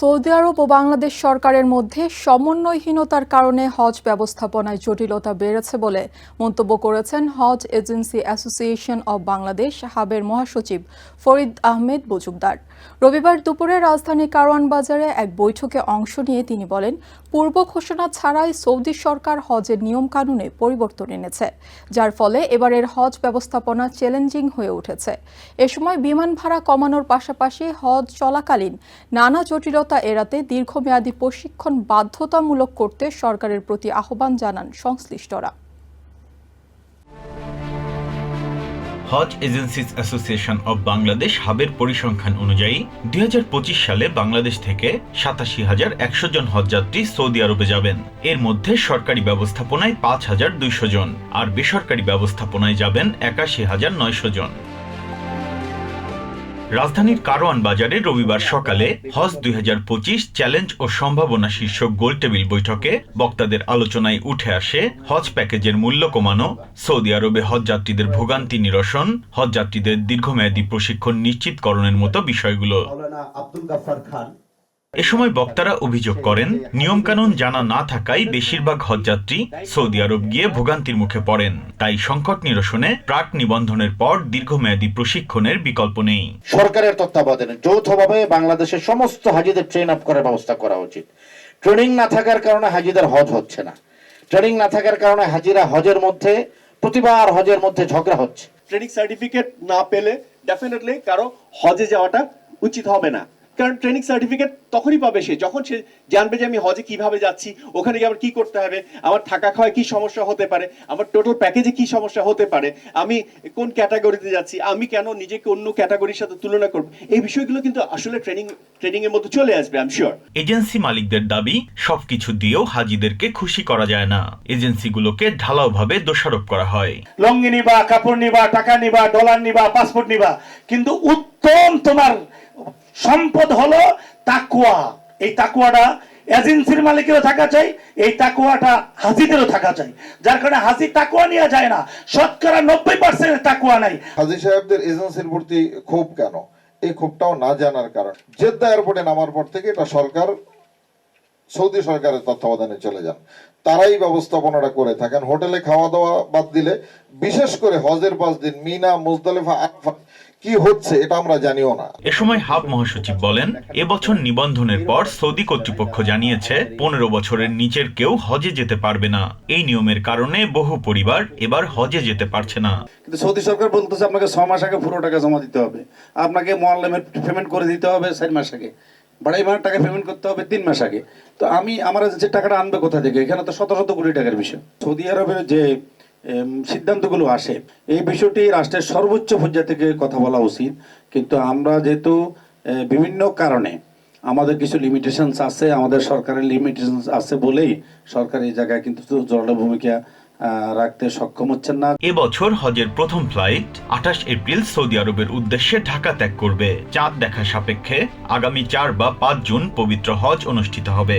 Saudi আরব ও বাংলাদেশ সরকারের মধ্যে সমন্বয়হীনতার কারণে হজ ব্যবস্থাপনায় জটিলতা বেড়েছে বলে মন্তব্য করেছেন Hajj agency association of Bangladesh হাবের মহাসচিব ফরিদ আহমেদ বুজুকদার রবিবার দুপুরে রাজধানী কারওয়ান বাজারে এক বৈঠকে অংশ নিয়ে তিনি বলেন, পূর্ব ঘোষণা ছাড়াই সৌদি সরকার হজের নিয়মকানুনে পরিবর্তন এনেছে, যার ফলে এবারের হজ ব্যবস্থাপনা চ্যালেঞ্জিং হয়ে উঠেছে। এ সময় বিমান ভাড়া কমানোর পাশাপাশি হজ চলাকালীন নানা জটিলতা এড়াতে দীর্ঘমেয়াদী প্রশিক্ষণ বাধ্যতামূলক করতে সরকারের প্রতি আহ্বান জানান সংশ্লিষ্টরা। হজ এজেন্সিস অ্যাসোসিয়েশন অব বাংলাদেশ হাবের পরিসংখ্যান অনুযায়ী দুই হাজার পঁচিশ সালে বাংলাদেশ থেকে সাতাশি হাজার একশো জন হজযাত্রী সৌদি আরবে যাবেন। এর মধ্যে সরকারি ব্যবস্থাপনায় পাঁচ হাজার দুইশো জন আর বেসরকারি ব্যবস্থাপনায় যাবেন একাশি হাজার নয়শো জন। রাজধানীর কারওয়ান বাজারে রবিবার সকালে হজ দুই হাজার পঁচিশ চ্যালেঞ্জ ও সম্ভাবনা শীর্ষক গোলটেবিল বৈঠকে বক্তাদের আলোচনায় উঠে আসে হজ প্যাকেজের মূল্য কমানো, সৌদি আরবে হজযাত্রীদের ভোগান্তি নিরসন হজযাত্রীদের দীর্ঘমেয়াদী প্রশিক্ষণ নিশ্চিতকরণের মতো বিষয়গুলো। আব্দুল গাফার খান এ সময় বক্তারা অভিযোগ করেন নিয়মকানুন জানা না থাকায় বেশিরভাগ হজযাত্রী সৌদি আরব গিয়ে ভোগান্তির মুখে পড়েন। তাই সংকট নিরসনে প্রাক নিবন্ধনের পর দীর্ঘমেয়াদী প্রশিক্ষণের বিকল্প নেই। সরকারের তত্ত্বাবধানে যৌথভাবে বাংলাদেশের সমস্ত হাজিদের ট্রেন আপ করার ব্যবস্থা করা উচিত। ট্রেনিং না থাকার কারণে হাজিদের হজ হচ্ছে না। ট্রেনিং না থাকার কারণে হাজিরা হজের মধ্যে প্রতিবার হজের মধ্যে ঝগড়া হচ্ছে। ট্রেনিং সার্টিফিকেট না পেলে ডেফিনেটলি কারও হজে যাওয়াটা উচিত হবে না। কারণ ট্রেনিং সার্টিফিকেট তখনই পাবে সে যখন সে জানবে যে আমি হজে কীভাবে যাচ্ছি ওখানে গিয়ে আমার কি করতে হবে আমার থাকা খাওয়ায় কি সমস্যা হতে পারে আমার টোটাল প্যাকেজে কি সমস্যা হতে পারে আমি কোন ক্যাটাগরিতে যাচ্ছি আমি কেন নিজেকে অন্য ক্যাটাগরির সাথে তুলনা করব এই বিষয়গুলো কিন্তু আসলে ট্রেনিং ট্রেনিং এর মধ্যে চলে আসবে আমি শিওর এজেন্সি মালিকদের দাবি সবকিছু দিয়েও হাজিদেরকে খুশি করা যায় না। এজেন্সিগুলোকে ঢালাওভাবে দোষারোপ করা হয়। লঙ্গি নিবা কাপড় নিবা টাকা নিবা ডলার নিবা পাসপোর্ট নিবা কিন্তু উত্তম তোমার সম্পদ হলো তাকুয়া এই তাকুয়াটা এজেন্সির মালিকেরও থাকা চাই, এই তাকুয়াটা হাজিদেরও থাকা চাই। যার কারণে হাজি তাকুয়া নেওয়া যায় না। শতকরা নব্বই পার্সেন্ট তাকুয়া নাই। হাজি সাহেবদের এজেন্সির প্রতি ক্ষোভ কেন? এই ক্ষোভটাও না জানার কারণ। জেদ্দা এয়ারপোর্টে নামার পর থেকে এটা সরকার, সৌদি সরকারের তত্ত্বাবধানে চলে যান। তারাই ব্যবস্থাপনাটা করে থাকেন। হোটেলে খাওয়া দাওয়া বাদ দিলে বিশেষ করে হজের পাঁচ দিন, মিনা মুজদালিফা আরাফা কি হচ্ছে এটা আমরা জানিও না। এ সময় হাব মহাসচিব বলেন এবছর নিবন্ধনের পর সৌদি কর্তৃপক্ষ জানিয়েছে পনেরো বছরের নিচের কেউ হজে যেতে পারবে না। এই নিয়মের কারণে বহু পরিবার এবার হজে যেতে পারছে না। কিন্তু সৌদি সরকার বলতেছে আপনাকে ছ মাস আগে পুরো টাকা জমা দিতে হবে। আপনাকে মোয়াল্লামের পেমেন্ট করে দিতে হবে চার মাস আগে। বাড়াই মাস টাকা পেমেন্ট করতে হবে তিন মাস আগে। তো আমি আমার যে টাকাটা আনবে কোথা থেকে? এখানে তো শত শত কোটি টাকার বিষয়। সৌদি আরবের যে সিদ্ধান্তগুলো আসে। এই বিষয়টি রাষ্ট্রের সর্বোচ্চ পর্যায় থেকে কথা বলা উচিত। কিন্তু আমরা যেহেতু বিভিন্ন কারণে আমাদের কিছু লিমিটেশনস আছে, আমাদের সরকারের লিমিটেশনস আছে বলেই সরকার এই জায়গায় কিন্তু জোরালো ভূমিকা রাখতে সক্ষম হচ্ছেন না। এবছর হজের প্রথম ফ্লাইট আঠাশ এপ্রিল সৌদি আরবের উদ্দেশ্যে ঢাকা ত্যাগ করবে। চাঁদ দেখা সাপেক্ষে আগামী চার বা পাঁচ জুন পবিত্র হজ অনুষ্ঠিত হবে।